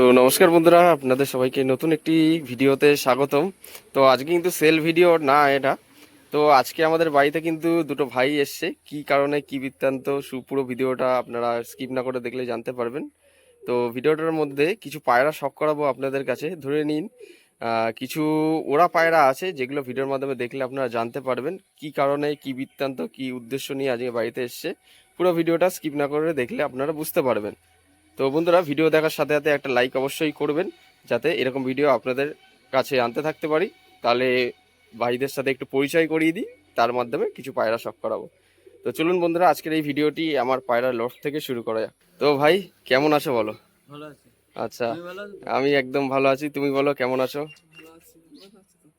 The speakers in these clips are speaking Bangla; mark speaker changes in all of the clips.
Speaker 1: তো নমস্কার বন্ধুরা, আপনাদের সবাইকে নতুন একটি ভিডিওতে স্বাগতম। তো আজকে কিন্তু সেল ভিডিও না এটা। তো আজকে আমাদের বাড়িতে কিন্তু দুটো ভাই এসছে। কি কারণে, কি বৃত্তান্ত সুপুরো ভিডিওটা আপনারা স্কিপ না করে দেখলে জানতে পারবেন। তো ভিডিওটার মধ্যে কিছু পায়রা শখ করাবো আপনাদের কাছে, ধরে নিন কিছু ওরা পায়রা আছে যেগুলো ভিডিওর মাধ্যমে দেখলে আপনারা জানতে পারবেন কি কারণে, কি বৃত্তান্ত, কি উদ্দেশ্য নিয়ে আজকে বাড়িতে এসছে। পুরো ভিডিওটা স্কিপ না করে দেখলে আপনারা বুঝতে পারবেন। তো বন্ধুরা ভিডিও দেখার সাথে সাথে একটা লাইক অবশ্যই করবেন যাতে এরকম ভিডিও আপনাদের কাছে আনতে থাকতে পারি। তাহলে ভাইদের সাথে একটু পরিচয় করিয়ে দিই তার মাধ্যমে কিছু পায়রা শখ করাবো। তো চলুন বন্ধুরা আজকের এই ভিডিওটি আমার পায়রা লফট থেকে শুরু করা যাক। তো ভাই কেমন আছো বলো? আচ্ছা আমি একদম ভালো আছি। তুমি বলো কেমন আছো?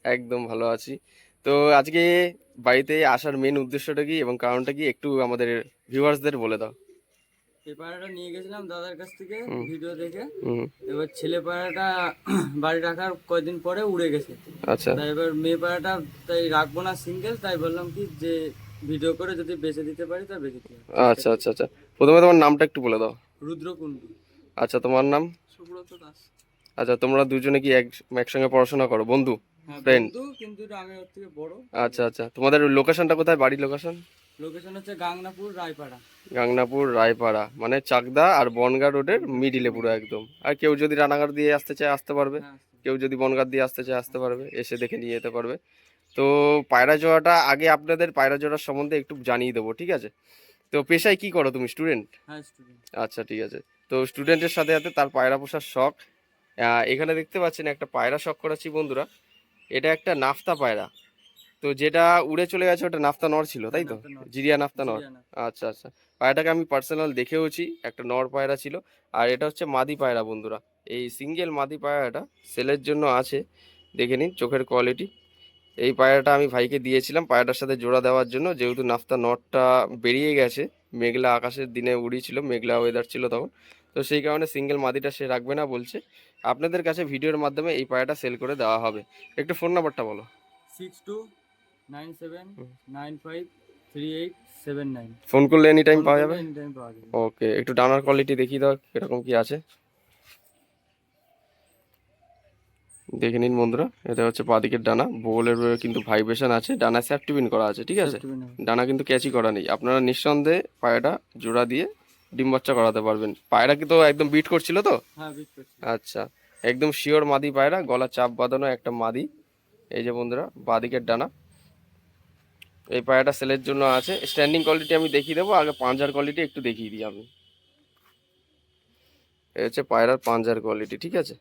Speaker 1: একদম ভালো আছি। তো আজকে বাড়িতে আসার মেন উদ্দেশ্যটা কি এবং কারণটা কি একটু আমাদের ভিউয়ার্সদের বলে দাও।
Speaker 2: এই পায়রাটা নিয়ে গেছিলাম দাদার কাছ থেকে ভিডিও দেখে।
Speaker 1: হুম।
Speaker 2: এবার ছেলে পায়রাটা বাড়ি রাখার কয়দিন পরে উড়ে গেছে।
Speaker 1: আচ্ছা।
Speaker 2: তাই এবার মেয়ে পায়রাটা তাই রাখব না সিঙ্গেল তাই বললাম কি যে ভিডিও করে যদি বেঁচে দিতে পারি তা বেঁচে হবে।
Speaker 1: আচ্ছা আচ্ছা আচ্ছা। প্রথমে তোমার নামটা একটু বলে দাও।
Speaker 2: রুদ্রকুণ্ডু।
Speaker 1: আচ্ছা তোমার নাম?
Speaker 2: সুব্রত দাস।
Speaker 1: আচ্ছা তোমরা দুজনে কি এক একসঙ্গে পড়াশোনা করো? বন্ধু
Speaker 2: হ্যাঁ
Speaker 1: Friend.
Speaker 2: বন্ধু কিন্তু এটা আমি ওর থেকে বড়।
Speaker 1: আচ্ছা আচ্ছা। তোমাদের লোকেশনটা কোথায়? বাড়ির লোকেশন
Speaker 2: লোকেশন হচ্ছে গাংনাপুর রায়পাড়া।
Speaker 1: গাংনাপুর রায়পাড়া মানে চাকদা আর বনগা রোডের মিডিলে পুরো একদম। আর কেউ যদি রানাঘাট দিয়ে আসতে চায় আসতে পারবে।
Speaker 2: হ্যাঁ
Speaker 1: কেউ যদি বনগাঁ দিয়ে আসতে চায় আসতে পারবে। এসে দেখে নিয়ে যেতে পারবে। তো পায়রা জোড়াটা আগে আপনাদের পায়রা জোড়ার সম্বন্ধে একটু জানিয়ে দেবো ঠিক আছে? তো পেশায় কি করো তুমি স্টুডেন্ট
Speaker 2: হ্যাঁ
Speaker 1: আচ্ছা ঠিক আছে। তো স্টুডেন্টের সাথে সাথে তার পায়রা পোষার শখ। এখানে দেখতে পাচ্ছেন একটা পায়রা শখ করাচ্ছি বন্ধুরা। এটা একটা নাফতা পায়রা। তো যেটা উড়ে চলে গেছে ওটা নাফতা নর ছিল তাই তো? জিরিয়া নাফতা নর। আচ্ছা আচ্ছা। পায়রাটাকে আমি পার্সোনাল দেখেওছি একটা নর পায়রা ছিল। আর এটা হচ্ছে মাদি পায়রা বন্ধুরা। এই সিঙ্গেল মাদি পায়রাটা সেলের জন্য আছে দেখে নিন চোখের কোয়ালিটি এই পায়রাটা আমি ভাইকে দিয়েছিলাম পায়রাটার সাথে জোড়া দেওয়ার জন্য যেহেতু নাফতা নটটা বেরিয়ে গেছে মেঘলা আকাশের দিনে উড়িয়েছিল মেঘলা ওয়েদার ছিল তখন। তো সেই কারণে সিঙ্গেল মাদিটা সে রাখবে না বলছে। আপনাদের কাছে ভিডিওর মাধ্যমে এই পায়রাটা সেল করে দেওয়া হবে। একটু ফোন নাম্বারটা বলো।
Speaker 2: Six two nine seven nine five three eight seven nine.
Speaker 1: Phone করলে এনি টাইম পাওয়া যাবে?
Speaker 2: এনি টাইম পাওয়া যাবে।
Speaker 1: ওকে একটু ডানার কোয়ালিটি দেখিয়ে দাও কীরকম কি আছে। দেখে নিন বন্ধুরা এটা হচ্ছে বাদিকের ডানা বগলের কিন্তু ভাইব্রেশন আছে ডানা স্যাপটিপিন করা আছে ঠিক আছে? ডানা কিন্তু ক্যাচি করা নেই। আপনারা নিঃসন্দেহে পায়রাটা জোড়া দিয়ে ডিম বাচ্চা করাতে পারবেন। পায়রা কি তো একদম বিট করছিল তো?
Speaker 2: হ্যাঁ
Speaker 1: আচ্ছা একদম শিওর মাদি পায়রা গলা চাপ বাঁধানো একটা মাদি। এই যে বন্ধুরা বাদিকের ডানা। এই পায়রাটা সেলের জন্য আছে। স্ট্যান্ডিং কোয়ালিটি আমি দেখিয়ে দেবো আগে পাঞ্জার কোয়ালিটি একটু দেখিয়ে দিই আমি। এই হচ্ছে পায়রার পাঞ্জার কোয়ালিটি ঠিক আছে?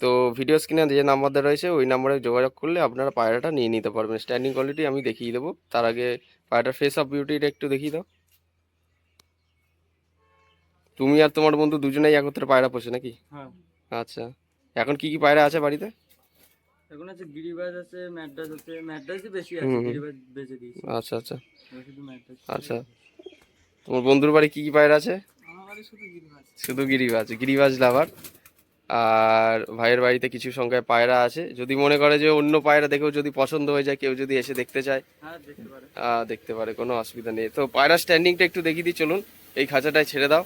Speaker 1: তো ভিডিও স্ক্রিনে যে নাম্বার দেওয়া রয়েছে ওই নাম্বারে যোগাযোগ করলে আপনারা পায়রাটা নিয়ে নিতে পারবেন। স্ট্যান্ডিং কোয়ালিটি আমি দেখিয়ে দেবো। তার আগে পায়রাটার ফেস অফ বিউটিটা একটু দেখিয়ে দাও। তুমি আর তোমার বন্ধু দুজনেই একত্রে পায়রা পোষে নাকি?
Speaker 2: হ্যাঁ।
Speaker 1: আচ্ছা। এখন কি কি পায়রা আছে বাড়িতে?
Speaker 2: এখন আছে গিরিবাজ আছে ম্যাড্রাস আছে ম্যাড্রাসই বেশি আছে গিরিবাজ বেঁচে দিয়েছি।
Speaker 1: আচ্ছা আচ্ছা। আচ্ছা। তোমার বন্ধুর বাড়ি কি কি পায়রা আছে?
Speaker 2: শুধু গিরিবাজ।
Speaker 1: গিরিবাজ লাভার। আর ভাইয়ের বাড়িতে কিছু সংখ্যায় পায়রা আছে। যদি মনে করে যে অন্য পায়রা দেখেও যদি পছন্দ হয়ে যায় কেউ যদি এসে দেখতে চায়।
Speaker 2: হ্যাঁ দেখতে পারে।
Speaker 1: দেখতে পারে কোনো অসুবিধা নেই। তো পায়রা স্ট্যান্ডিংটা একটু দেখিয়ে দিই চলুন। এই খাঁচাটায় ছেড়ে দাও।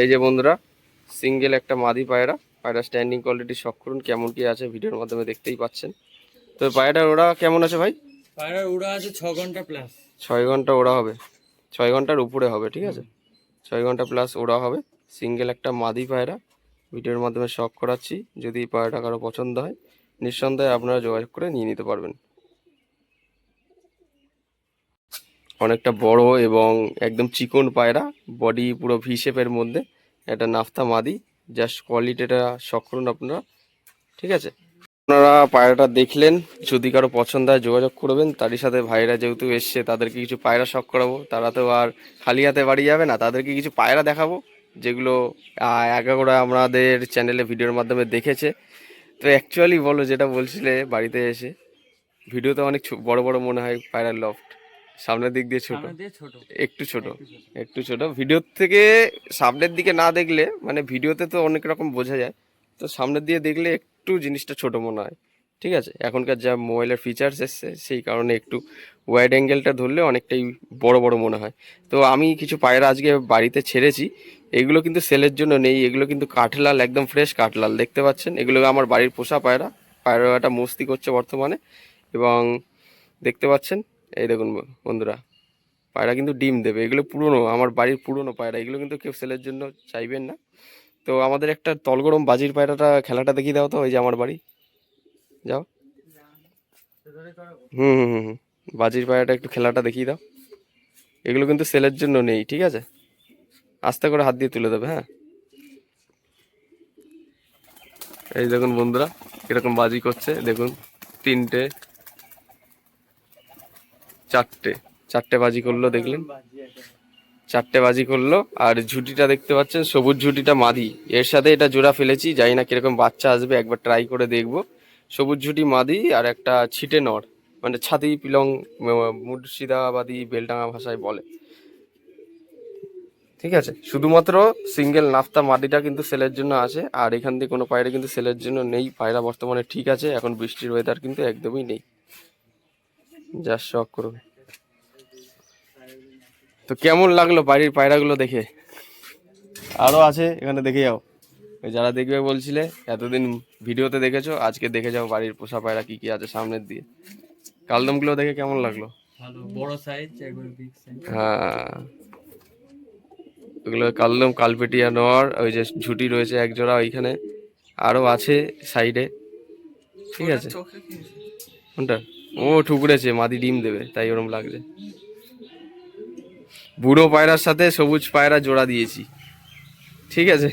Speaker 1: এই যে বন্ধুরা সিঙ্গেল একটা মাদি পায়রা। পায়রা স্ট্যান্ডিং কোয়ালিটি শখ করুন কেমন কি আছে ভিডিওর মাধ্যমে দেখতেই পাচ্ছেন। তো পায়রাটার ওরা কেমন আছে ভাই?
Speaker 2: পায়রার উড়া আছে ছ ঘণ্টা প্লাস
Speaker 1: ছয় ঘণ্টা ওড়া হবে। ছয় ঘণ্টার উপরে হবে ঠিক আছে? ছয় ঘণ্টা প্লাস ওড়া হবে। সিঙ্গেল একটা মাদি পায়রা। ভিডিওর মাধ্যমে শখ করাচ্ছি। যদি পায়রাটা কারও পছন্দ হয় নিঃসন্দেহে আপনারা যোগাযোগ করে নিয়ে নিতে পারবেন। অনেকটা বড় এবং একদম চিকন পায়রা বডি পুরো ভি শেপের মধ্যে। একটা নাফতা মাদি জাস্ট কোয়ালিটিটা শখ করুন আপনারা ঠিক আছে? আপনারা পায়রাটা দেখলেন যদি কারও পছন্দ হয় যোগাযোগ করবেন তারই সাথে ভাইরা যেহেতু এসছে তাদেরকে কিছু পায়রা শখ করাবো তারা তো আর খালি হাতে বাড়ি যাবে না তাদেরকে কিছু পায়রা দেখাবো যেগুলো আহ, একাগোড়া আমাদের চ্যানেলে ভিডিওর মাধ্যমে দেখেছে। তো অ্যাকচুয়ালি বলো যেটা বলছিলে বাড়িতে এসে ভিডিওতে অনেক বড় বড় মনে হয় পায়রার লফট সামনের দিক দিয়ে ছোট। একটু ছোট।
Speaker 2: একটু ছোট।
Speaker 1: ভিডিওর থেকে সামনের দিকে না দেখলে মানে ভিডিওতে তো অনেক রকম বোঝা যায় তো সামনের দিয়ে দেখলে একটু জিনিসটা ছোট মনে হয়। ঠিক আছে? এখনকার যা মোবাইলের ফিচার্স এসছে সেই কারণে একটু ওয়াইড অ্যাঙ্গেলটা ধরলে অনেকটাই বড় বড় মনে হয়। তো আমি কিছু পায়রা আজকে বাড়িতে ছেড়েছি। এগুলো কিন্তু সেলের জন্য নেই। এগুলো কিন্তু কাঠলাল একদম ফ্রেশ কাঠলাল। দেখতে পাচ্ছেন? এগুলো আমার বাড়ির পোষা পায়রা। পায়রাটা মস্তি করছে বর্তমানে। এবং দেখতে পাচ্ছেন? এই দেখুন বন্ধুরা, পায়রা কিন্তু ডিম দেবে। এগুলো পুরনো, আমার বাড়ির পুরনো পায়রা, এগুলো কিন্তু কেউ সেলের জন্য চাইবেন না। তো আমাদের একটা তলগরম বাজির পায়রাটা, খেলাটা দেখিয়ে দাও তো ওই যে আমার বাড়ি। যাও। হুম হুম হুম হুম। বাজির পায়রাটা একটু খেলাটা দেখিয়ে দাও। এগুলো কিন্তু সেলের জন্য নেই, ঠিক আছে? আস্তে করে হাত দিয়ে তুলে দেবে হ্যাঁ? এই দেখুন বন্ধুরা, এরকম বাজি করছে, দেখুন, তিনটে চারটে চারটে বাজি করল, দেখলেন? চারটে বাজি করল, আর ঝুটিটা দেখতে পাচ্ছেন, সবুজ ঝুটিটা মাদি। এর সাথে এটা জোড়া ফেলেছি, জানি না কীরকম বাচ্চা আসবে, একবার ট্রাই করে দেখব। সবুজ ঝুটি মাদি আর একটা ছিটে নর মানে ছাতি পিলং মুর্শিদাবাদী বেলডাঙ্গা ভাষায় বলে। ঠিক আছে, শুধুমাত্র সিঙ্গেল নাফতা মাদিটা কিন্তু সেলের জন্য আছে আর এখান থেকে কোনো পায়রা কিন্তু সেলের জন্য নেই, পায়রা বর্তমানে ঠিক আছে, এখন বৃষ্টির ওয়েদার কিন্তু একদমই নেই। যা শখ করুন। তো কেমন লাগল বাড়ির পায়রাগুলো দেখে? আরও আছে এখানে দেখে যাও। ওই যারা দেখবে বলছিলে এতদিন ভিডিওতে দেখেছ আজকে দেখে যাও বাড়ির পোষা পায়রা কি কি আছে সামনের দিয়ে। কালদমগুলো দেখে কেমন লাগল?
Speaker 2: ভালো বড় সাইজ একবার বিগ সাইজ
Speaker 1: হ্যাঁ। ওগুলো কালদম কালপেটিয়া নর ওই যে ঝুটি রয়েছে এক জোড়া ওইখানে। আরও আছে সাইডে ঠিক আছে। কোনটা? ও ঠুকরেছে, মাদি ডিম দেবে, তাই ওরম লাগছে। বুড়ো পায়রার সাথে সবুজ পায়রা জোড়া দিয়েছি। ঠিক আছে?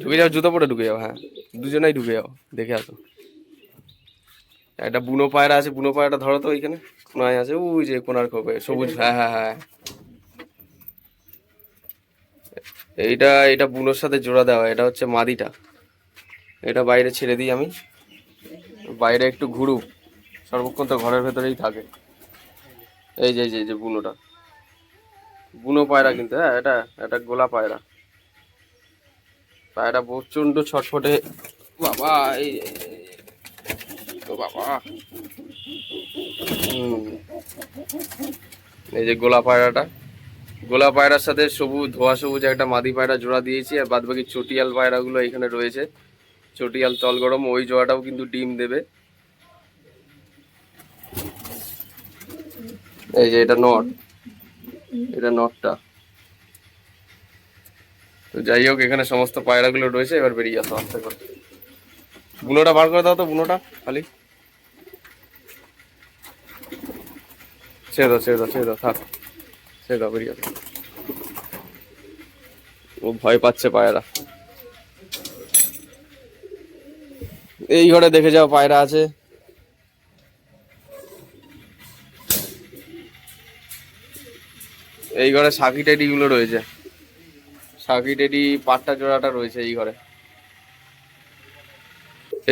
Speaker 1: ঢুকে যাও, জুতো পরে ঢুকে যাও হ্যাঁ। দুজনেই ঢুকে যাও, দেখে আসো। একটা বুনো পায়রা আছে, বুনো পায়রাটা ধরো তো ওইখানে, কোনায় আছে, ওই যে কোনার খোপে, সবুজ হ্যাঁ হ্যাঁ হ্যাঁ। এইটা এটা বুনোর সাথে জোড়া দেওয়া এটা হচ্ছে মাদিটা। এটা বাইরে ছেড়ে দিই আমি। বাইরে একটু ঘুরুক, সর্বক্ষণ তো ঘরের ভেতরেই থাকে। এই যে এই যে বুনোটা। বুনো পায়রা কিন্তু হ্যাঁ এটা এটা গোলা পায়রা। পায়রা প্রচণ্ড ছটফটে। বাবা, এই ও বাবা। এই যে গোলা পায়রাটা। গোলা পায়রার সাথে সবুজ, ধোয়া সবুজ একটা মাদি পায়রা জোড়া দিয়েছি, আর বাদবাকি চটিয়াল পায়রাগুলো এখানে রয়েছে। চটিয়াল তল গরম, ওই জোয়াটাও কিন্তু ডিম দেবে। এই যে এটা নট। এটা নটটা। তো যাই হোক, এখানে সমস্ত পায়রাগুলো রয়েছে, এবার বেরিয়ে আসো আস্তে করে। বুনোটা বার করে দাও তো, বুনোটা, খালি। ছেড়ে দাও ছেড়ে দাও ছেড়ে দাও, থাক। ছেড়ে দাও, বেরিয়ে আসো। ও ভয় পাচ্ছে পায়রা। এই ঘরে দেখে যাও পায়রা আছে। এই ঘরে সাকি টেডি গুলো রয়েছে। সাকি টেডি পাট্টা জোড়াটা রয়েছে এই ঘরে।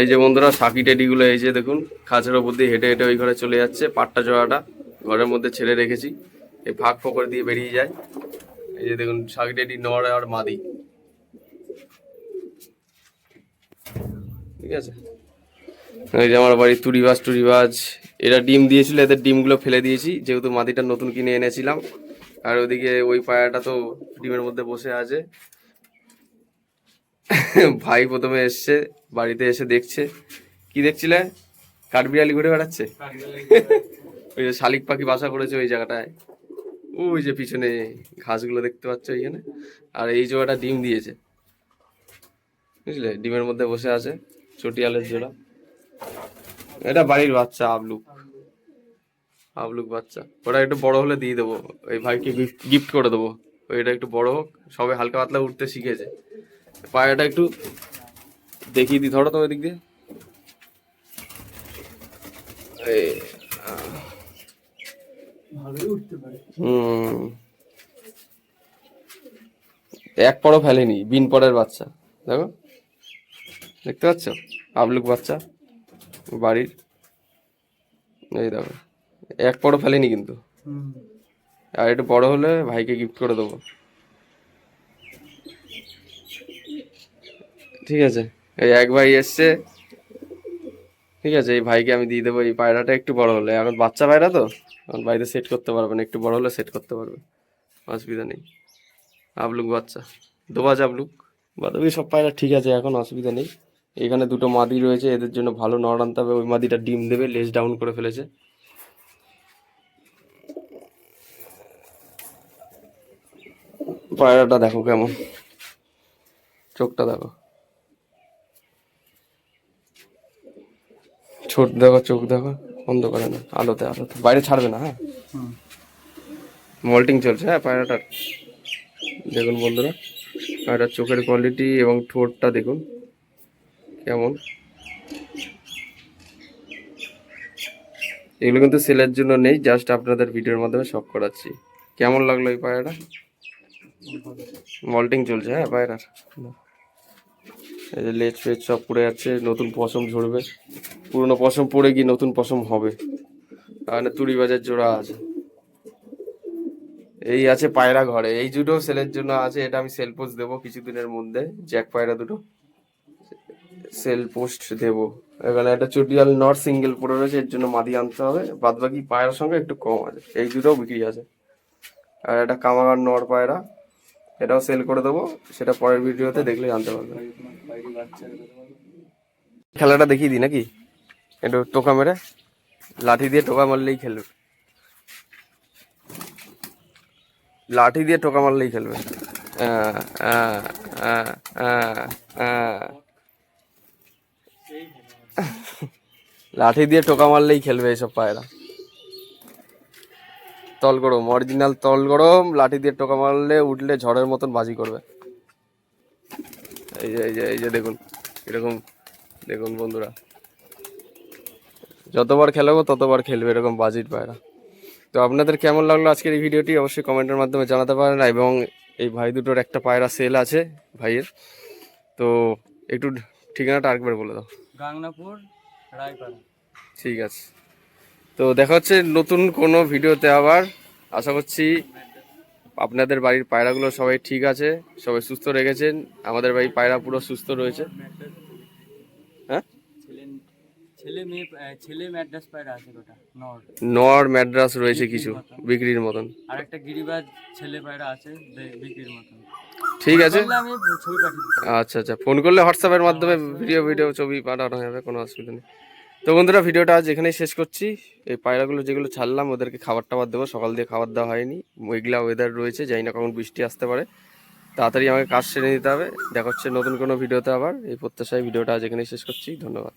Speaker 1: এই যে বন্ধুরা, সাকি টেডি গুলো এই যে দেখুন, খাঁচের ওপর দিয়ে হেঁটে হেঁটে ওই ঘরে চলে যাচ্ছে পাট্টা জোড়াটা। ঘরের মধ্যে ছেড়ে রেখেছি। এই ফাঁক ফোকর দিয়ে বেরিয়ে যায়। এই যে দেখুন, সাকি টেডি নর আর মাদি। ঠিক আছে? এই যে আমার বাড়ির তুড়িবাজ টুরিবাজ এরা ডিম দিয়েছিল, এদের ডিমগুলো ফেলে দিয়েছি। যেহেতু মাটিটা নতুন কিনে এনেছিলাম। আর ওদিকে ওই পায়াটা তো ডিমের মধ্যে বসে আছে। ভাই প্রথমে এসছে, বাড়িতে এসে দেখছে। কি দেখছিলে? কাঠবিড়ালি ঘুরে বেড়াচ্ছে? ওই যে শালিক পাখি বাসা করেছে ওই জায়গাটায়। ওই যে পিছনে ঘাসগুলো দেখতে পাচ্ছ ওইখানে আর এই জোড়াটা ডিম দিয়েছে। বুঝলে? ডিমের মধ্যে বসে আছে, চটিয়ালের জোড়া। এটা বাড়ির বাচ্চা আবলুক। আবলুক বাচ্চা। ওটা একটু বড় হলে দিয়ে দেবো। ওই ভাইকে গিফট করে দেবো। ওইটা একটু বড় হোক সবে হালকা পাতলা উঠতে শিখেছে। পায়রাটা একটু দেখিয়ে দিই ধরো তো ওই দিক দিয়ে এক পরও ফেলেনি বিন পরের বাচ্চা। দেখো। দেখতে পাচ্ছ? আবলুক বাচ্চা। বাড়ির। এই দেখো, এক পরও ফেলেনি কিন্তু। আর একটু বড় হলে ভাইকে গিফট করে দেবো। ঠিক আছে, এই এক ভাই এসছে। ঠিক আছে, এই ভাইকে আমি দিয়ে দেবো, এই পায়রাটা একটু বড় হলে। এখন বাচ্চা পায়রা তো, এখন বাড়িতে সেট করতে পারবে না, একটু বড় হলে সেট করতে পারবে। অসুবিধা নেই। আবলুক বাচ্চা, দোবাজ আবলুক। বাদবি সব পায়রা ঠিক আছে, এখন অসুবিধা নেই। এখানে দুটো মাদি রয়েছে এদের জন্য ভালো নড় আনতে হবে। ওই মাদিটা ডিম দেবে লেজ ডাউন করে ফেলেছে। পায়রাটা দেখো কেমন। চোখটা দেখো। ছোট দেখো চোখ দেখো বন্ধ করে না আলোতে আলোতে। বাইরে ছাড়বে না হ্যাঁ? মল্টিং চলছে হ্যাঁ পায়রাটার। দেখুন বন্ধুরা পায়রার চোখের কোয়ালিটি এবং ঠোঁটটা দেখুন। কেমন? এগুলো কিন্তু সেলের জন্য নেই জাস্ট আপনাদের ভিডিওর মাধ্যমে শখ করাচ্ছি। কেমন লাগল এই পায়রাটা? মল্টিং চলছে হ্যাঁ পায়রার? এই যে লেজ ফেজ সব পড়ে যাচ্ছে, নতুন পশম ঝরবে। পুরনো পশম পড়ে গিয়ে নতুন পশম হবে। তাহলে তুড়ি বাজার জোড়া আছে। এই আছে পায়রা ঘরে। এই দুটো সেলের জন্য আছে, এটা আমি সেল পোস্ট দেবো কিছুদিনের মধ্যে। জ্যাক পায়রা দুটো। সেল পোস্ট দেবো। এখানে একটা চটিয়াল নট সিঙ্গেল পড়ে রয়েছে এর জন্য মাদি আনতে হবে। বাদ বাকি পায়রার সঙ্গে একটু কম আছে। এই দুটোও বিক্রি আছে। আর একটা কামাগার নর পায়রা এটাও সেল করে দেবো। সেটা পরের ভিডিওতে দেখলে জানতে পারবে। খেলাটা দেখিয়ে দিই নাকি? একটু টোকা মেরে। লাঠি দিয়ে টোকা মারলেই খেলবে। লাঠি দিয়ে টোকা মারলেই খেলবে। আহ, আহ, আহ, আহ। লাঠি দিয়ে টোকা মারলেই খেলবে এসব পায়রা। তল গরম অরিজিনাল তল গরম, লাঠি দিয়ে টোকা মারলে উঠলে ঝড়ের মতন বাজি করবে। এই যে এই যে এই যে দেখুন, এরকম, দেখুন বন্ধুরা। যতবার খেলাবো ততবার খেলবে এরকম বাজির পায়রা। তো আপনাদের কেমন লাগল আজকের এই ভিডিওটি অবশ্যই কমেন্টের মাধ্যমে জানাতে পারেন। এবং এই ভাই দুটোর একটা পায়রা সেল আছে ভাইয়ের। তো একটু ঠিকানাটা আরেকবার বলে দাও।
Speaker 2: গাংনাপুর, রায়পাড়া।
Speaker 1: ঠিক আছে। তো দেখা হচ্ছে নতুন কোনো ভিডিওতে আবার। আশা করছি আপনাদের বাড়ির পায়রাগুলো সবাই ঠিক আছে, সবাই সুস্থ রেখেছেন। আমাদের বাড়ির পায়রা পুরো সুস্থ রয়েছে।
Speaker 2: ছেলে মেয়ে ছেলে ম্যাড্রাস পায়রা আছে গোটা নর।
Speaker 1: নর ম্যাড্রাস রয়েছে কিছু বিক্রির মতন।
Speaker 2: আর একটা গিরিবাজ ছেলে পায়রা আছে বিক্রির মতন।
Speaker 1: ঠিক আছে। আচ্ছা আচ্ছা ফোন করলে হোয়াটসঅ্যাপের মাধ্যমে ভিডিও ভিডিও ছবি পাঠানো যাবে কোনো অসুবিধা নেই। তো বন্ধুরা ভিডিওটা আজ এখানেই শেষ করছি। এই পায়রাগুলো যেগুলো ছাড়লাম ওদেরকে খাবার টাবার দেবো। সকাল দিয়ে খাবার দেওয়া হয়নি। মেঘলা ওয়েদার রয়েছে জানি না কখন বৃষ্টি আসতে পারে। তাড়াতাড়ি আমাকে কাজ সেরে নিতে হবে। দেখা হচ্ছে নতুন কোনো ভিডিওতে আবার। এই প্রত্যাশায় ভিডিওটা আজ এখানেই শেষ করছি। ধন্যবাদ।